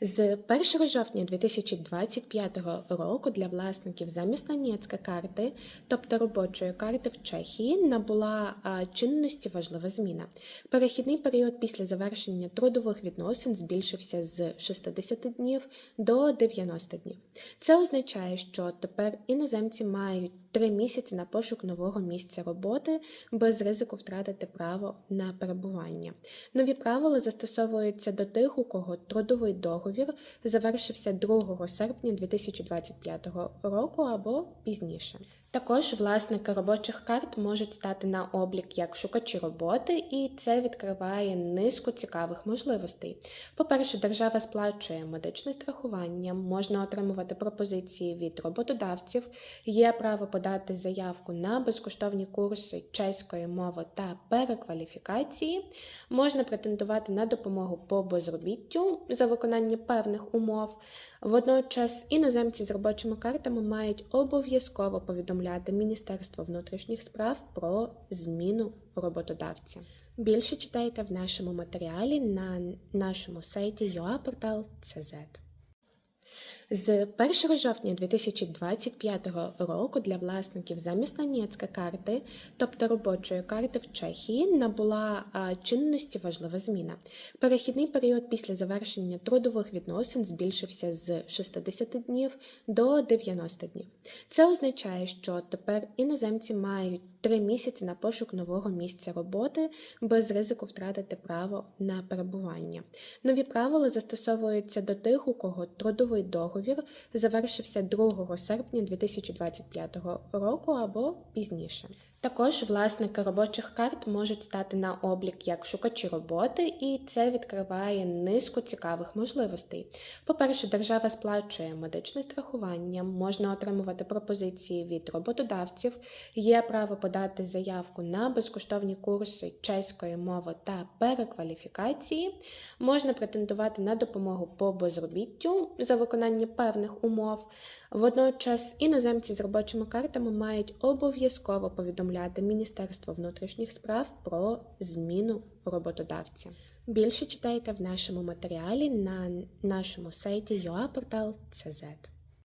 З 1 жовтня 2025 року для власників замість Донецька карти, тобто робочої карти в Чехії, набула чинності важлива зміна. Перехідний період після завершення трудових відносин збільшився з 60 днів до 90 днів. Це означає, що тепер іноземці мають три місяці на пошук нового місця роботи без ризику втратити право на перебування. Нові правила застосовуються до тих, у кого трудовий договір завершився 2 серпня 2025 року або пізніше. Також власники робочих карт можуть стати на облік як шукачі роботи, і це відкриває низку цікавих можливостей. По-перше, держава сплачує медичне страхування, можна отримувати пропозиції від роботодавців, є право подати заявку на безкоштовні курси чеської мови та перекваліфікації, можна претендувати на допомогу по безробіттю за виконання певних умов. Водночас іноземці з робочими картами мають обов'язково повідомляти Міністерство внутрішніх справ про зміну роботодавця. Більше читайте в нашому матеріалі на нашому сайті yoaportal.cz. З 1 жовтня 2025 року для власників замість Донецька карти, тобто робочої карти в Чехії, набула чинності важлива зміна. Перехідний період після завершення трудових відносин збільшився з 60 днів до 90 днів. Це означає, що тепер іноземці мають три місяці на пошук нового місця роботи без ризику втратити право на перебування. Нові правила застосовуються до тих, у кого трудовий договір завершився 2 серпня 2025 року або пізніше. Також власники робочих карт можуть стати на облік як шукачі роботи, і це відкриває низку цікавих можливостей. По-перше, держава сплачує медичне страхування, можна отримувати пропозиції від роботодавців, є право подати заявку на безкоштовні курси чеської мови та перекваліфікації, можна претендувати на допомогу по безробіттю за виконання певних умов. Водночас іноземці з робочими картами мають обов'язково повідомляти Міністерство внутрішніх справ про зміну роботодавця. Більше читайте в нашому матеріалі на нашому сайті yoaportal.cz.